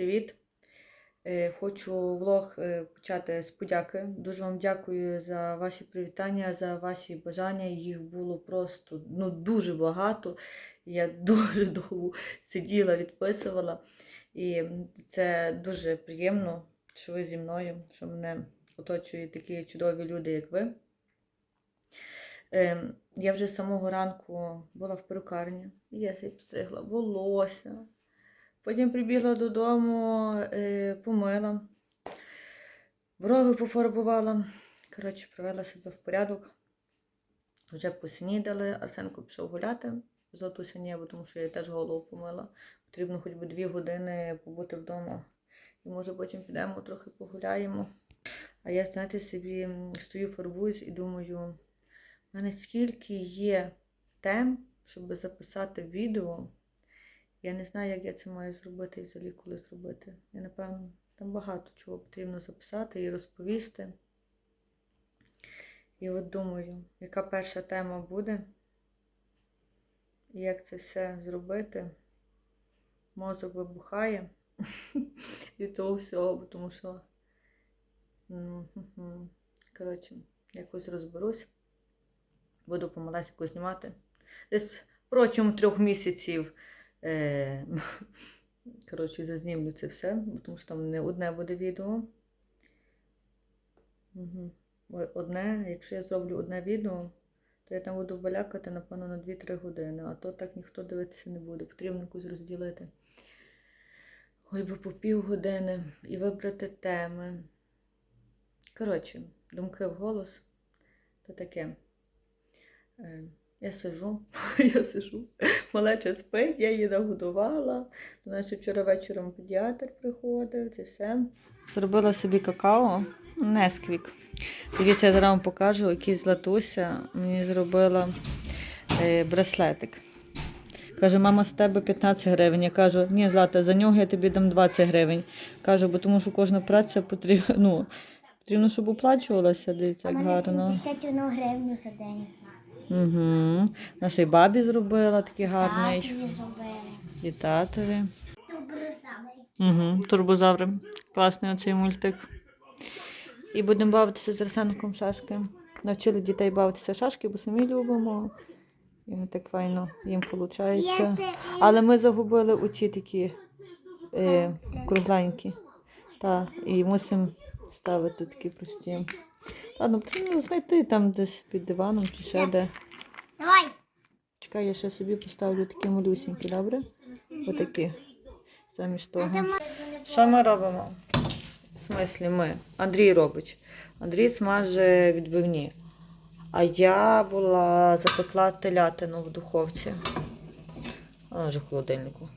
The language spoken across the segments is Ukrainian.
привіт! Е, Хочу влог е, почати з подяки. Дуже вам дякую за ваші привітання, за ваші бажання. Їх було просто ну, дуже багато. Я дуже довго сиділа, відписувала. І це дуже приємно, що ви зі мною, що мене оточують такі чудові люди, як ви. Ем, Я вже з самого ранку була в перукарні, я собі підстригла волосся. Потім прибігла додому, е, помила, брови пофарбувала. Коротше, привела себе в порядок. Вже поснідали. Арсенко пішов гуляти. Златуся ні, тому що я теж голову помила. Потрібно хоч би дві години побути вдома. І може потім підемо трохи погуляємо. А я, знаєте, собі стою, фарбуюсь і думаю, в мене скільки є тем, щоб записати відео. Я не знаю, як я це маю зробити і взагалі коли зробити. Я напевно, там багато чого потрібно записати і розповісти. І от думаю, яка перша тема буде, і як це все зробити. Мозок вибухає від того всього, тому що, ну, коротше, якось розберусь. Буду помалесенько знімати. Десь протягом трьох місяців. Е, коротше, зазнімлю це все, тому що там не одне буде відео. Одне, якщо я зроблю одне відео, то я там буду балякати, напевно, на 2-3 години, а то так ніхто дивитися не буде. Потрібно якось розділити. Хоч би по півгодини і вибрати теми. Коротше, думки в голос, то таке. Я сижу, я сижу. Малеча спить, я її нагодувала. До нас ще вчора вечором педіатр приходив, це все. Зробила собі какао, несквік. Дивіться, я зараз вам покажу, який златуся мені зробила е, браслетик. Каже, мама, з тебе 15 гривень. Я кажу, ні, Злата, за нього я тобі дам 20 гривень. Кажу, бо тому що кожна праця потрібна, ну, потрібно, щоб оплачувалася. Дивіться, як гарно. 71 гривню за день. Угу. Нашій бабі зробила такий гарний. Татові зробили. І татові. Добре. Угу. Турбозаври. Класний оцей мультик. І будемо бавитися з Арсенком шашки. Навчили дітей бавитися шашки, бо самі любимо. І ми так файно їм виходить. Але ми загубили оці такі е, кругленькі. Та, і мусимо ставити такі прості. Ладно, потрібно знайти там десь під диваном чи ще де. Давай. Чекай, я ще собі поставлю такі малюсінькі, добре? Отакі. Замість того. Що ми робимо? В смислі ми. Андрій робить. Андрій смаже відбивні. А я була запекла телятину в духовці. Вона вже в холодильнику.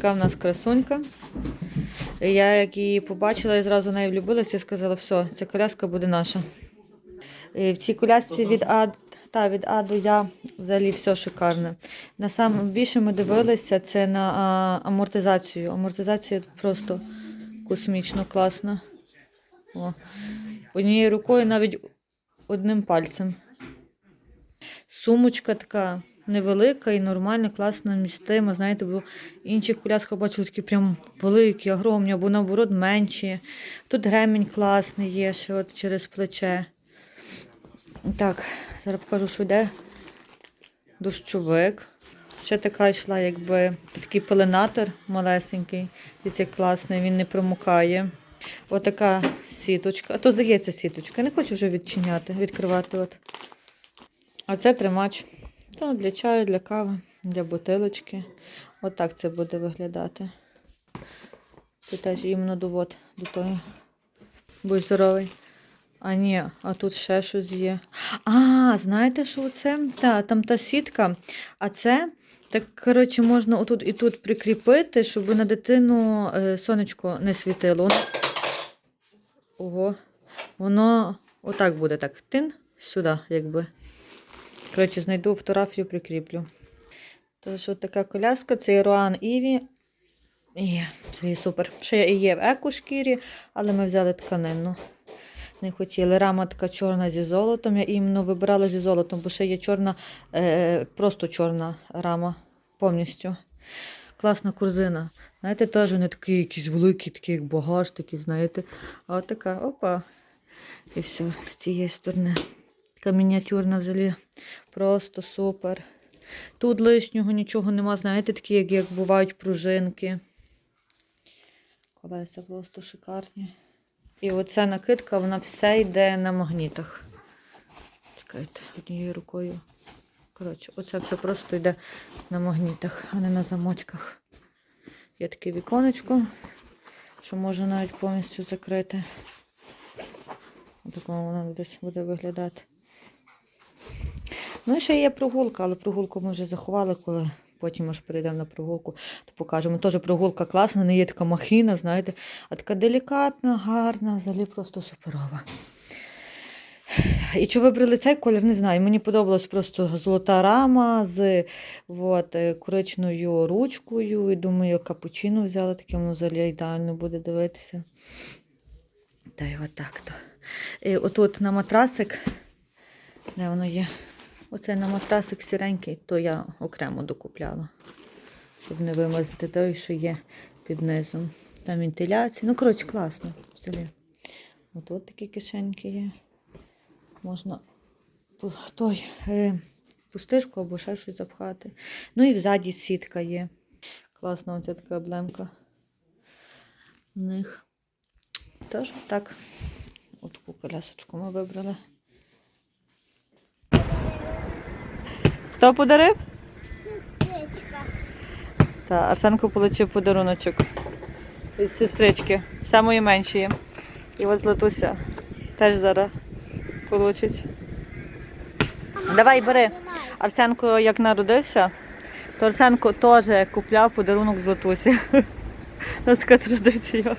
Така в нас красунька. Я як її побачила, я зразу в неї влюбилася і сказала, все, ця коляска буде наша. І в цій колясці від А, та, від А до Я взагалі все шикарне. На саме ми дивилися це на а, амортизацію. Амортизація просто космічно класна. О. Однією рукою навіть одним пальцем. Сумочка така невелика і нормальна, класна, містима. Знаєте, бо в інших колясках бачила такі прям великі, огромні, або наоборот менші. Тут ремінь класний є, ще от через плече. Так, зараз покажу, що йде дощовик. Ще така йшла, якби такий пеленатор малесенький. Дивіться, як класний, він не промокає. Отака сіточка. А то здається сіточка. Не хочу вже відчиняти, відкривати. От. А це тримач. То для чаю, для кави, для бутилочки. Отак це буде виглядати. Це теж іменно довод до того. Будь здоровий. А ні, а тут ще щось є. А, знаєте, що це? Та, там та сітка. А це, так, коротше, можна отут і тут прикріпити, щоб на дитину е, сонечко не світило. Ого. Воно отак буде так. Тин сюди, якби. Коротше, знайду фотографію, прикріплю. Тож, от така коляска, це Руан Іві. Є, це супер. Ще і є в еко-шкірі, але ми взяли тканинну. Не хотіли. Рама така чорна зі золотом. Я іменно вибирала зі золотом, бо ще є чорна, е, просто чорна рама повністю. Класна корзина. Знаєте, теж вони такі якісь великі, такі як багаж, такі, знаєте. А от така, опа. І все, з цієї сторони. Така мініатюрна взагалі. Просто супер. Тут лишнього нічого нема, знаєте, такі, як, як бувають пружинки. Колеса просто шикарні. І оця накидка, вона все йде на магнітах. Чекайте, однією рукою. Коротше, оце все просто йде на магнітах, а не на замочках. Є таке віконечко, що можна навіть повністю закрити. Отакому воно десь буде виглядати. Ну ще є прогулка, але прогулку ми вже заховали, коли потім аж перейдемо на прогулку, то покажемо. Теж прогулка класна, не є така махіна, знаєте, а така делікатна, гарна, взагалі просто суперова. І чи вибрали цей колір, не знаю. Мені подобалась просто золота рама з от, е, коричною ручкою. І думаю, капучино взяла, таке воно взагалі ідеально буде дивитися. Та й отак то. І отут на матрасик, де воно є? Оце на матрасик сіренький, то я окремо докупляла, щоб не вимазати той, що є під низом. Там вентиляція. Ну, коротше, класно. Взагалі. От от такі кишеньки є. Можна той, е, пустишку або ще щось запхати. Ну і взаді сітка є. Класна оця така облемка. В них. Тож так. Отаку колясочку ми вибрали. Хто подарив? Сестричка. Та, Арсенко отримав подаруночок від сестрички, самої меншої. І ось Златуся теж зараз получить. Давай бери. Арсенко як народився, то Арсенко теж купляв подарунок Златусі. У нас така традиція.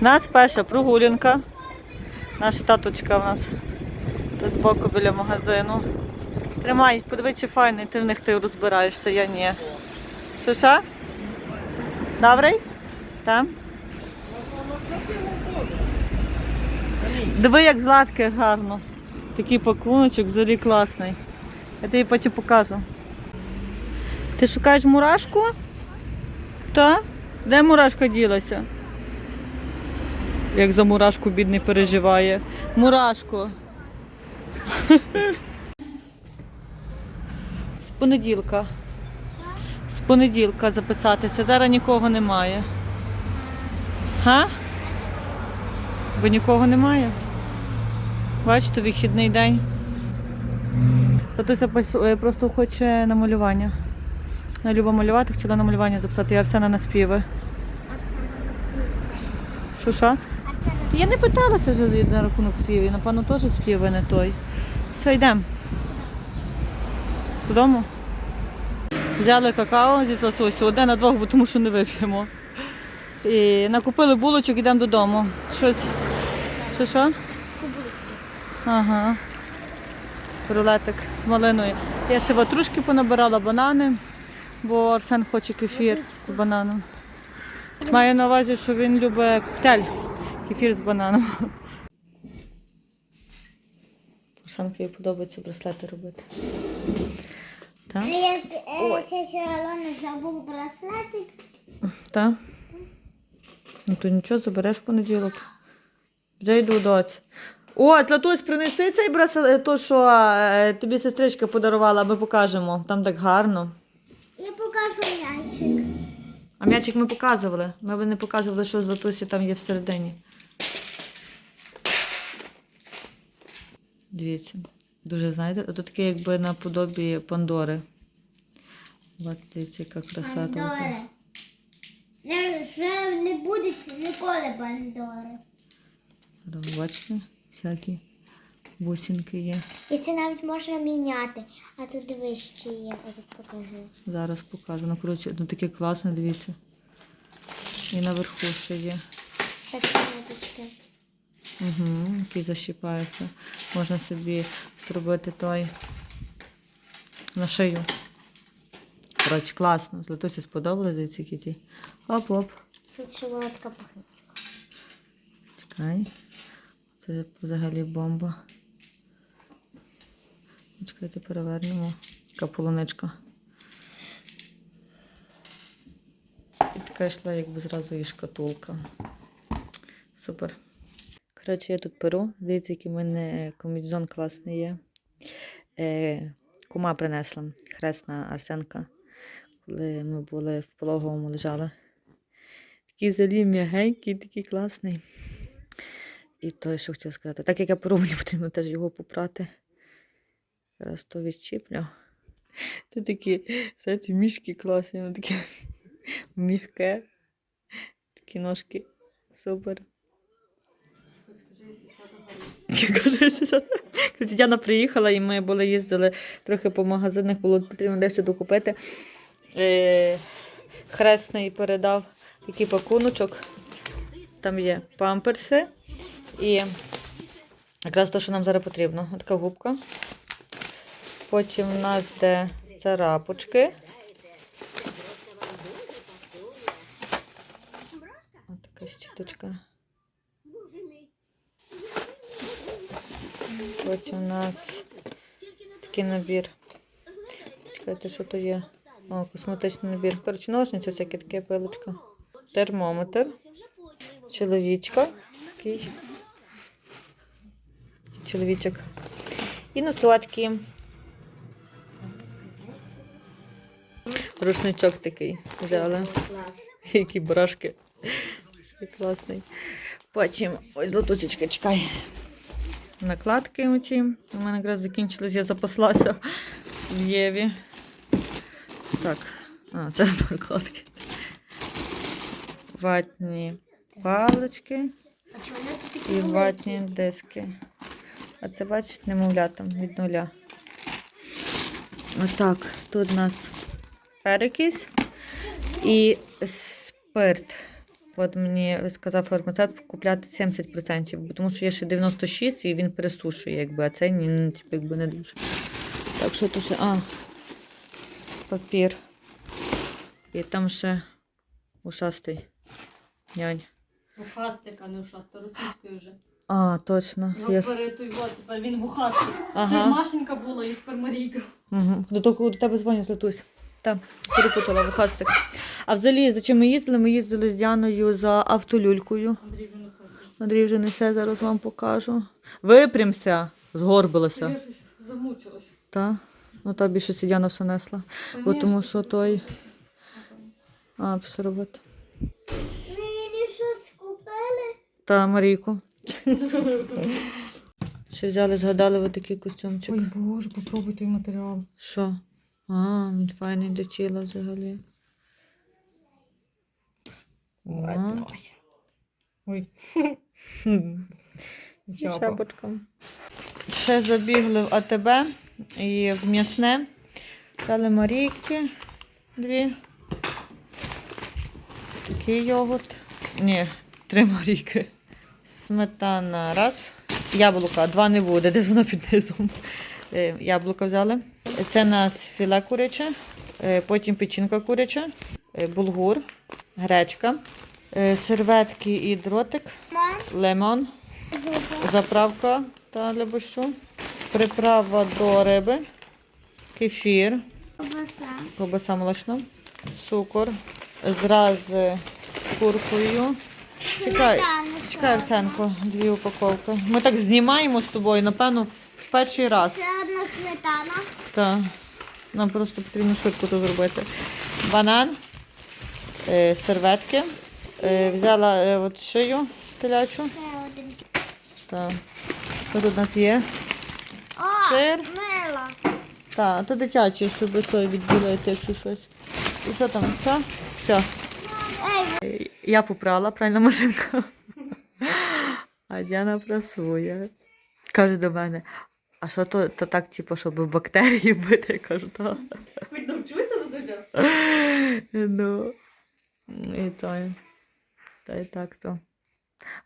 У нас перша прогулянка. Наша таточка у нас тут збоку біля магазину. Тримай, подивись, чи файний, ти в них ти розбираєшся, я ні. Що що? Добрий? Так? Диви, як златки гарно. Такий пакуночок взагалі класний. Я тобі потім покажу. Ти шукаєш мурашку? Та? Де мурашка ділася? Як за мурашку бідний переживає. Мурашку. З понеділка. З понеділка записатися. Зараз нікого немає. Га? Бо нікого немає. Бачите, вихідний день. Татуся е, просто хоче на малювання. Вона любить малювати, хотіла на малювання записати. І Арсена на співи. Арсена не співає. Що що? Я не питалася вже на рахунок співів. Напевно, теж співи не той. Все, йдемо. Додому. Взяли какао зі Златусю, одне на двох, бо тому що не вип'ємо. І накупили булочок, йдемо додому. Щось. Що що? Ага. Рулетик з малиною. Я ще ватрушки понабирала банани, бо Арсен хоче кефір з бананом. Маю на увазі, що він любить коктейль. Кефір з бананом. Оксанки подобається браслети робити. Так? Я е, ще ще Алона забув браслетик. Так? Ну то нічого, забереш в понеділок. Вже йду доць. О, Златусь, принеси цей браслет, то, що е, тобі сестричка подарувала, ми покажемо. Там так гарно. Я покажу м'ячик. А м'ячик ми показували. Ми не показували, що Златусі там є всередині. Дивіться. Дуже знаєте, тут таке якби наподобі Пандори. От дивіться, яка краса тут. Бандори. Не, вже не буде ніколи бандори. От Бачите, всякі бусинки є. І це навіть можна міняти. А тут вище є. Я тут покажу. Зараз покажу. Ну, коротше, ну таке класне, дивіться. І наверху ще є. Такі ниточки. Угу, який защіпається. Можна собі зробити той на шию. Коротше, класно. Златусі сподобалось, дивіться, які ті. Оп-оп. Тут шоколадка пахне. Чекай. Це взагалі бомба. Чекайте, перевернемо. Така. І така йшла, якби зразу і шкатулка. Супер. Коротше, я тут перу. Дивіться, який в мене комбінезон класний є. Е, кума принесла хресна Арсенка, коли ми були в пологовому лежали. Такий залі м'ягенький, такий класний. І той, що хотіла сказати. Так як я перу, мені потрібно теж його попрати. Зараз то відчіплю. Тут такі, знаєте, мішки класні, воно таке м'яке. Такі ножки. Супер. Діана приїхала і ми були їздили трохи по магазинах, було потрібно дещо докупити. Е, хресний передав такий пакуночок. Там є памперси і якраз те, що нам зараз потрібно. Така губка. Потім у нас де царапочки. Ось така щіточка. Потім у нас такий набір. Чекайте, що то є? О, косметичний набір. Коротше, ножниці, всякі таке пилочка. Термометр. Чоловічка. Такий. Чоловічок. І носочки. Рушничок такий взяли. Клас. Які барашки. Класний. Потім, ось золотусечка, чекай. Накладки оці. У мене якраз закінчились, я запаслася в Єві. Так, а, це накладки. Ватні палички і ватні диски. А це, бачите, немовлятам від нуля. Отак, тут у нас перекись і спирт. От мені сказав фармацевт купляти 70%, бо тому що є ще 96 і він пересушує, якби, а цей ні, ну, типу, якби не дуже. Так що тут ще. А, папір. І там ще ушастий нянь. Вухастик, а не ушаста, російською вже. А, точно. Його Я... тепер він вухастик. Ага. Ага. Машенька була, і тепер Марійка. Угу. До того, до тебе дзвоню, Златусь. Так, перепутала вихастик. А взагалі, за чим ми їздили? Ми їздили з Діаною за автолюлькою. Андрій вже несе, зараз вам покажу. Випрямся, згорбилася. Я щось замучилась. Та? Ну, та більше Діана все несла. Бо тому що той. А, все робити. Ми мені щось купили. Та Марійку. Ще взяли, згадали ви такий костюмчик. боже, попробуй той матеріал. Що? А, він файний для тіла взагалі. Ой. І. Ще забігли в АТБ і в м'ясне. Взяли Марійки дві. Такий йогурт. Ні, три Марійки. Сметана раз. Яблука, два не буде, десь воно під низом. Е, Яблука взяли. Це у нас філе куряче, потім печінка куряча, е, булгур, гречка, е, серветки і дротик, лимон заправка та для борщу. Приправа до риби, кефір, Ковбаса. молочна, цукор, зраз з куркою. Чекай, чекай, Арсенко, дві упаковки. Ми так знімаємо з тобою, напевно, в перший раз. Ще одна сметана. Так. Нам просто потрібно швидко це зробити. Банан, е, серветки. Е, взяла е, от шию телячу. Так. Що тут у нас є? О, Сир. мило. Так, то дитячий, щоб той відділити, якщо щось. І що там? Все? Все. Я попрала, правильно машинка. А Діана прасує. Каже до мене, а що то, то так, типу, щоб бактерії бити? Я кажу, так. Хоч навчуся за той час. Ну. І то. Та й так то.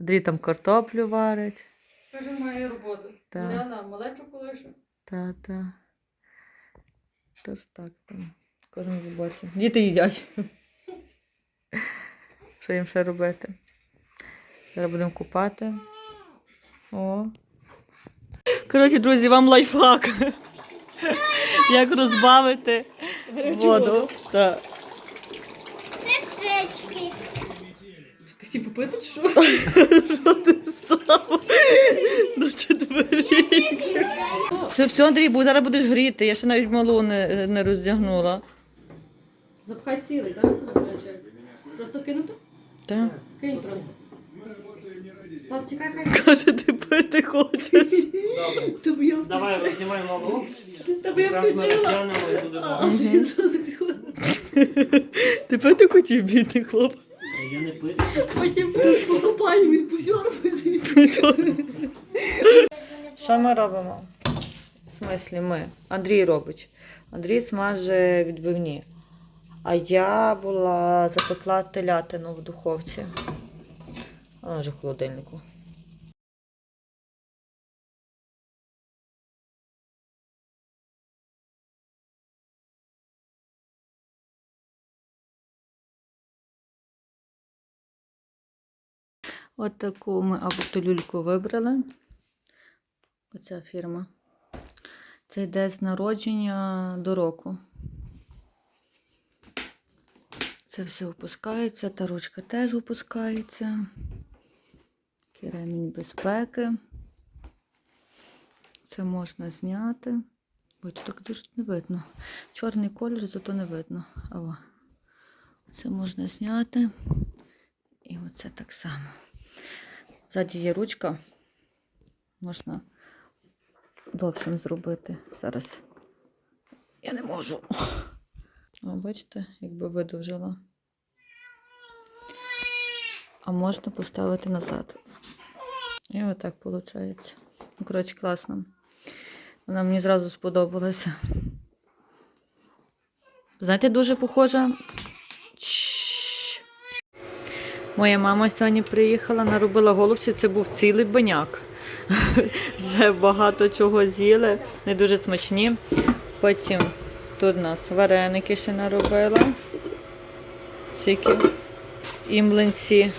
Андрій там картоплю варить. Каже, має роботу. Так. Маріана малечу полише. Та, та. Тож так там. Кожен роботі. Діти їдять. Що їм ще робити? Зараз будемо купати. О. Коротше, друзі, вам лайфхак. Як розбавити воду. Так. сестрички. Ти хотів попити що? Що ти став? Все, все, Андрій, бо зараз будеш гріти. Я ще навіть малу не, не роздягнула. Запхай цілий, так? Просто кинути? Так. Кинь просто. Влад, чекай, хай. Каже, ти пити хочеш. Давай, роздівай малу. Тебе я включила. Глянемо туди мало. Ти пити хотів, бідний хлоп. Я не пити. Потім покупаю, він позьорбує. Що ми робимо? В смислі ми. Андрій робить. Андрій смаже відбивні. А я була запекла телятину в духовці. Вона вже в холодильнику. От таку ми автолюльку вибрали. Оця фірма. Це йде з народження до року. Це все опускається, та ручка теж опускається. Такий безпеки. Це можна зняти. Ой, тут так дуже не видно. Чорний колір, зато не видно. О. Це можна зняти. І оце так само. Ззаді є ручка. Можна довшим зробити. Зараз я не можу. О, бачите, якби видовжила. А можна поставити назад. І отак виходить. Ну, коротше, класно. Вона мені зразу сподобалася. Знаєте, дуже похожа. Моя мама сьогодні приїхала, наробила голубців, це був цілий баняк. Вже багато чого з'їли, не дуже смачні. Потім тут у нас вареники ще наробила. Тільки і млинці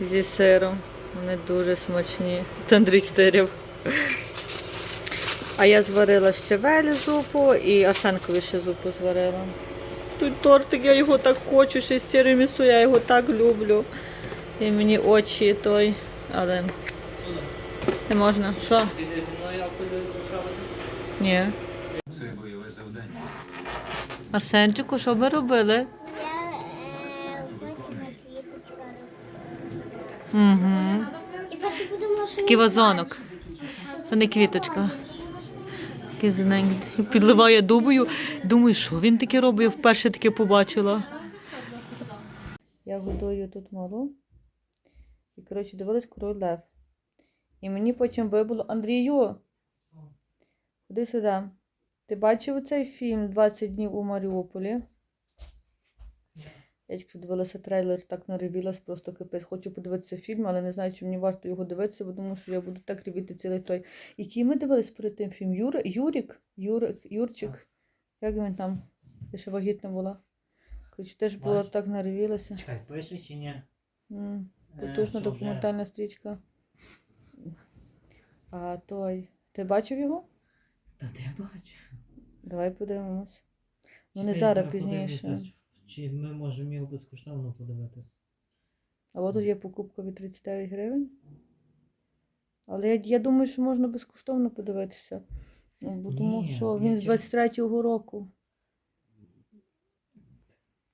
зі сиром. Вони дуже смачні. Стирів. А я зварила щавель зупу і Арсенкові ще зупу зварила. Тут тортик, я його так хочу, ще з тірамісу, я його так люблю. І мені очі той, але не можна. Що? Ні. Це бойове завдання. Арсенчику, що ви робили? Я е, потім на квіточка Угу. Я перше подумала, що Такий вазонок. Це не квіточка. Такий зеленький. Підливає дубою. Думаю, що він таке робить, я вперше таке побачила. Я годую тут малу. І, коротше, дивилась король Лев. І мені потім вибуло Андрію. Ходи сюди. Ти бачив цей фільм 20 днів у Маріуполі? Я тільки дивилася трейлер, так наривілась, просто капець. Хочу подивитися фільм, але не знаю, чи мені варто його дивитися, бо думаю, що я буду так ревіти цілий той. Який ми дивились перед тим фільм? Юр... Юрік? Юрик? Юрчик? Як він там? Я ще вагітна була. Коротше, теж була Бачиш? так наривілася. Чекай, пише чи ні? М, Е, Потужна що документальна стрічка. А той Ти бачив його? Та де бачу? Давай подивимось. Ну не Чекай, зараз подивлюся, пізніше. Чи ми можемо його безкоштовно подивитись? А от тут є покупка від 39 гривень. Але я, я думаю, що можна безкоштовно подивитися. Ну, Бо тому Ні, що я він з через- 23-го року.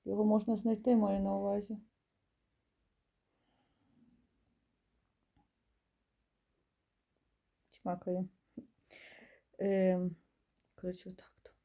Його можна знайти, маю на увазі. Чмакає. Ем, коротше, отак.